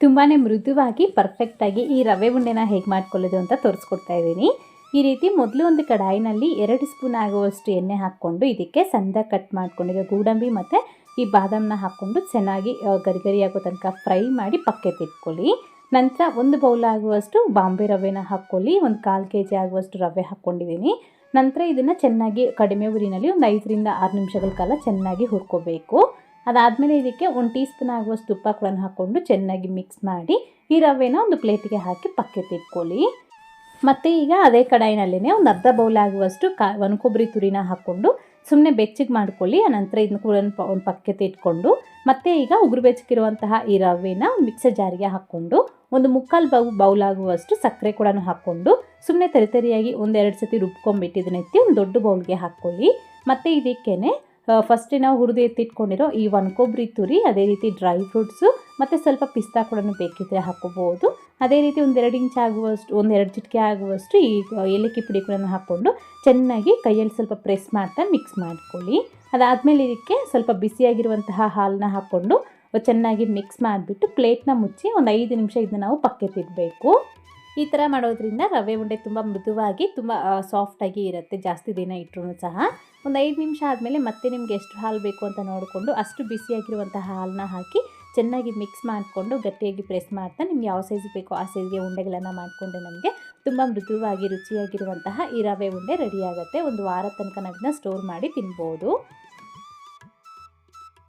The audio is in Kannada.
ತುಂಬಾ ಮೃದುವಾಗಿ ಪರ್ಫೆಕ್ಟಾಗಿ ಈ ರವೆ ಉಂಡೆನ ಹೇಗೆ ಮಾಡ್ಕೊಳ್ಳೋದು ಅಂತ ತೋರಿಸ್ಕೊಡ್ತಾ ಇದ್ದೀನಿ. ಈ ರೀತಿ ಮೊದಲು ಒಂದು ಕಡಾಯಿನಲ್ಲಿ ಎರಡು ಸ್ಪೂನ್ ಆಗುವಷ್ಟು ಎಣ್ಣೆ ಹಾಕ್ಕೊಂಡು ಇದಕ್ಕೆ ಸಂದ ಕಟ್ ಮಾಡ್ಕೊಂಡಿರೋ ಗೋಡಂಬಿ ಮತ್ತು ಈ ಬಾದಾಮನ್ನ ಹಾಕ್ಕೊಂಡು ಚೆನ್ನಾಗಿ ಗರಿಗರಿಯಾಗೋ ಗರಿ ಗರಿ ಆಗೋ ತನಕ ಫ್ರೈ ಮಾಡಿ ಪಕ್ಕೆ ಇಟ್ಕೊಳ್ಳಿ. ನಂತರ ಒಂದು ಬೌಲ್ ಆಗುವಷ್ಟು ಬಾಂಬೆ ರವೆನ ಹಾಕ್ಕೊಳ್ಳಿ, ಒಂದು ಕಾಲು ಕೆ ಜಿ ಆಗುವಷ್ಟು ರವೆ ಹಾಕ್ಕೊಂಡಿದ್ದೀನಿ. ನಂತರ ಇದನ್ನು ಚೆನ್ನಾಗಿ ಕಡಿಮೆ ಉರಿನಲ್ಲಿ ಒಂದು ಐದರಿಂದ ಆರು ನಿಮಿಷಗಳ ಕಾಲ ಚೆನ್ನಾಗಿ ಹುರ್ಕೋಬೇಕು. ಅದಾದಮೇಲೆ ಇದಕ್ಕೆ ಒಂದು ಟೀ ಸ್ಪೂನ್ ಆಗುವಷ್ಟು ತುಪ್ಪ ಕೂಡ ಹಾಕ್ಕೊಂಡು ಚೆನ್ನಾಗಿ ಮಿಕ್ಸ್ ಮಾಡಿ ಈ ರವೆನ ಒಂದು ಪ್ಲೇಟಿಗೆ ಹಾಕಿ ಪಕ್ಕಕ್ಕೆ ತಿಕ್ಕೊಳ್ಳಿ ಮತ್ತು ಈಗ ಅದೇ ಕಡಾಯಿನಲ್ಲೇ ಒಂದು ಅರ್ಧ ಬೌಲ್ ಆಗುವಷ್ಟು ಕಾ, ಒಣ ಕೊಬ್ಬರಿ ತುರಿನ ಹಾಕ್ಕೊಂಡು ಸುಮ್ಮನೆ ಬೆಚ್ಚಗೆ ಮಾಡ್ಕೊಳ್ಳಿ ಆನಂತರ ಇದನ್ನು ಕೂಡ ಒಂದು ಪಕ್ಕಕ್ಕೆ ಇಟ್ಕೊಂಡು. ಮತ್ತೆ ಈಗ ಉಗುರು ಬೆಚ್ಚಗಿರುವಂತಹ ಈ ರವೆನ ಮಿಕ್ಸರ್ ಜಾರಿಗೆ ಹಾಕ್ಕೊಂಡು ಒಂದು ಮುಕ್ಕಾಲು ಬೌ ಬೌಲ್ ಆಗುವಷ್ಟು ಸಕ್ಕರೆ ಕೂಡ ಹಾಕ್ಕೊಂಡು ಸುಮ್ಮನೆ ತರಿತರಿಯಾಗಿ ಒಂದೆರಡು ಸತಿ ರುಬ್ಕೊಂಡ್ಬಿಟ್ಟಿದ್ದನ್ನೆತ್ತಿ ಒಂದು ದೊಡ್ಡ ಬೌಲ್ಗೆ ಹಾಕ್ಕೊಳ್ಳಿ. ಮತ್ತು ಇದಕ್ಕೇನೆ ಫಸ್ಟೇ ನಾವು ಹುರಿದು ಎತ್ತಿಟ್ಕೊಂಡಿರೋ ಈ ಒನ್ ಕೊಬ್ಬರಿ ತುರಿ, ಅದೇ ರೀತಿ ಡ್ರೈ ಫ್ರೂಟ್ಸು ಮತ್ತು ಸ್ವಲ್ಪ ಪಿಸ್ತಾ ಕೂಡ ಬೇಕಿದ್ರೆ ಹಾಕೋಬೋದು ಅದೇ ರೀತಿ ಒಂದೆರಡು ಇಂಚ್ ಆಗುವಷ್ಟು ಒಂದೆರಡು ಚಿಟಿಕೆ ಆಗುವಷ್ಟು ಈ ಏಲಕ್ಕಿ ಪುಡಿ ಕೂಡ ಹಾಕ್ಕೊಂಡು ಚೆನ್ನಾಗಿ ಕೈಯಲ್ಲಿ ಸ್ವಲ್ಪ ಪ್ರೆಸ್ ಮಾಡ್ತಾ ಮಿಕ್ಸ್ ಮಾಡ್ಕೊಳ್ಳಿ. ಅದಾದಮೇಲೆ ಇದಕ್ಕೆ ಸ್ವಲ್ಪ ಬಿಸಿಯಾಗಿರುವಂತಹ ಹಾಲನ್ನ ಹಾಕ್ಕೊಂಡು ಚೆನ್ನಾಗಿ ಮಿಕ್ಸ್ ಮಾಡಿಬಿಟ್ಟು ಪ್ಲೇಟ್ನ ಮುಚ್ಚಿ ಒಂದು ಐದು ನಿಮಿಷ ಇದನ್ನ ನಾವು ಪಕ್ಕಕ್ಕೆ ಇಡಬೇಕು ಈ ಥರ ಮಾಡೋದ್ರಿಂದ ರವೆ ಉಂಡೆ ತುಂಬ ಮೃದುವಾಗಿ, ತುಂಬ ಸಾಫ್ಟಾಗಿ ಇರುತ್ತೆ. ಜಾಸ್ತಿ ದಿನ ಇಟ್ಟರು ಸಹ. ಒಂದು ಐದು ನಿಮಿಷ ಆದಮೇಲೆ ಮತ್ತೆ ನಿಮ್ಗೆ ಎಷ್ಟು ಹಾಲು ಬೇಕು ಅಂತ ನೋಡಿಕೊಂಡು ಅಷ್ಟು ಬಿಸಿಯಾಗಿರುವಂತಹ ಹಾಲನ್ನ ಹಾಕಿ ಚೆನ್ನಾಗಿ ಮಿಕ್ಸ್ ಮಾಡಿಕೊಂಡು ಗಟ್ಟಿಯಾಗಿ ಪ್ರೆಸ್ ಮಾಡ್ತಾ ನಿಮ್ಗೆ ಯಾವ ಸೈಜ್ ಬೇಕೋ ಆ ಸೈಜ್ಗೆ ಉಂಡೆಗಳನ್ನು ಮಾಡಿಕೊಂಡ್ರೆ ನಮಗೆ ತುಂಬ ಮೃದುವಾಗಿ ರುಚಿಯಾಗಿರುವಂತಹ ಈ ರವೆ ಉಂಡೆ ರೆಡಿಯಾಗುತ್ತೆ ಒಂದು ವಾರ ತನಕ ನಾವಿನ ಸ್ಟೋರ್ ಮಾಡಿ ತಿನ್ಬೋದು.